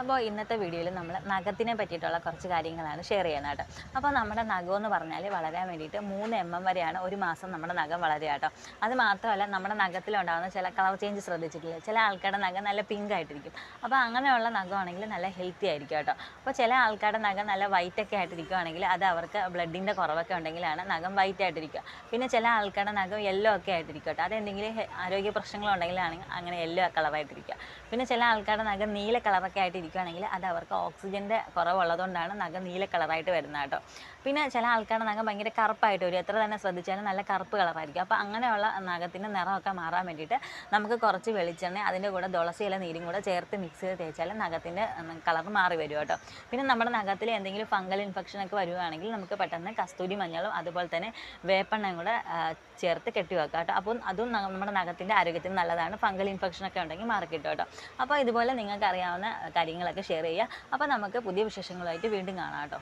അപ്പോൾ ഇന്നത്തെ വീഡിയോയിൽ നമ്മൾ നഖത്തിനെ പറ്റിയിട്ടുള്ള കുറച്ച് കാര്യങ്ങളാണ് ഷെയർ ചെയ്യുന്നത് കേട്ടോ. അപ്പോൾ നമ്മുടെ നഖം എന്ന് പറഞ്ഞാൽ വളരാൻ വേണ്ടിയിട്ട് മൂന്ന് എം എം വരെയാണ് ഒരു മാസം നമ്മുടെ നഖം വളരുക കേട്ടോ. അത് മാത്രമല്ല നമ്മുടെ നഖത്തിലുണ്ടാകുന്ന ചില കളർ ചേഞ്ച് ശ്രദ്ധിച്ചിട്ടില്ല? ചില ആൾക്കാരുടെ നഖം നല്ല പിങ്ക് ആയിട്ടിരിക്കും. അപ്പോൾ അങ്ങനെയുള്ള നഖമാണെങ്കിൽ നല്ല ഹെൽത്തി ആയിരിക്കും കേട്ടോ. അപ്പോൾ ചില ആൾക്കാരുടെ നഖം നല്ല വൈറ്റ് ഒക്കെ ആയിട്ടിരിക്കുകയാണെങ്കിൽ അത് അവർക്ക് ബ്ലഡിന്റെ കുറവൊക്കെ ഉണ്ടെങ്കിലാണ് നഖം വൈറ്റ് ആയിട്ടിരിക്കുക. പിന്നെ ചില ആൾക്കാരുടെ നഖം യെല്ലോ ഒക്കെ ആയിട്ടിരിക്കും കേട്ടോ. അതെന്തെങ്കിലും ആരോഗ്യ പ്രശ്നങ്ങളുണ്ടെങ്കിലാണെങ്കിൽ അങ്ങനെ യെല്ലോ കളറായിട്ടിരിക്കുക പിന്നെ ചില ആൾക്കാരുടെ നഖം നീല കളറൊക്കെ ആയിട്ട് ഇരിക്കുകയാണെങ്കിൽ അത് അവർക്ക് ഓക്സിജന്റെ കുറവുള്ളതുകൊണ്ടാണ് നഖം നീല കളറായിട്ട് വരുന്നത് കേട്ടോ. പിന്നെ ചില ആൾക്കാരുടെ നഖം ഭയങ്കര കറുപ്പായിട്ട് വരും. എത്ര തന്നെ ശ്രദ്ധിച്ചാലും നല്ല കറുപ്പ് കളറായിരിക്കും. അപ്പോൾ അങ്ങനെയുള്ള നഖത്തിന്റെ നിറമൊക്കെ മാറാൻ വേണ്ടിയിട്ട് നമുക്ക് കുറച്ച് വെളിച്ചെണ്ണ അതിന്റെ കൂടെ തുളസി ഇല നീരും കൂടെ ചേർത്ത് മിക്സ് ചെയ്ത് തേച്ചാൽ നഖത്തിന്റെ കളർ മാറി വരും കേട്ടോ. പിന്നെ നമ്മുടെ നഖത്തിൽ എന്തെങ്കിലും ഫംഗൽ ഇൻഫെക്ഷൻ ഒക്കെ വരുവാണെങ്കിൽ നമുക്ക് പെട്ടെന്ന് കസ്തൂരി മഞ്ഞളും അതുപോലെ തന്നെ വേപ്പെണ്ണയും കൂടെ ചേർത്ത് കെട്ടി വെക്കാം കേട്ടോ. അപ്പം അതും നമ്മുടെ നഖത്തിന്റെ ആരോഗ്യത്തിന് നല്ലതാണ്. ഫംഗൽ ഇൻഫെക്ഷൻ ഒക്കെ ഉണ്ടെങ്കിൽ മാറി കിട്ടും കേട്ടോ. അപ്പോൾ ഇതുപോലെ നിങ്ങൾക്ക് അറിയാവുന്ന കാര്യങ്ങളൊക്കെ ഷെയർ ചെയ്യുക. അപ്പോൾ നമുക്ക് പുതിയ വിശേഷങ്ങളുമായിട്ട് വീണ്ടും കാണാം കേട്ടോ.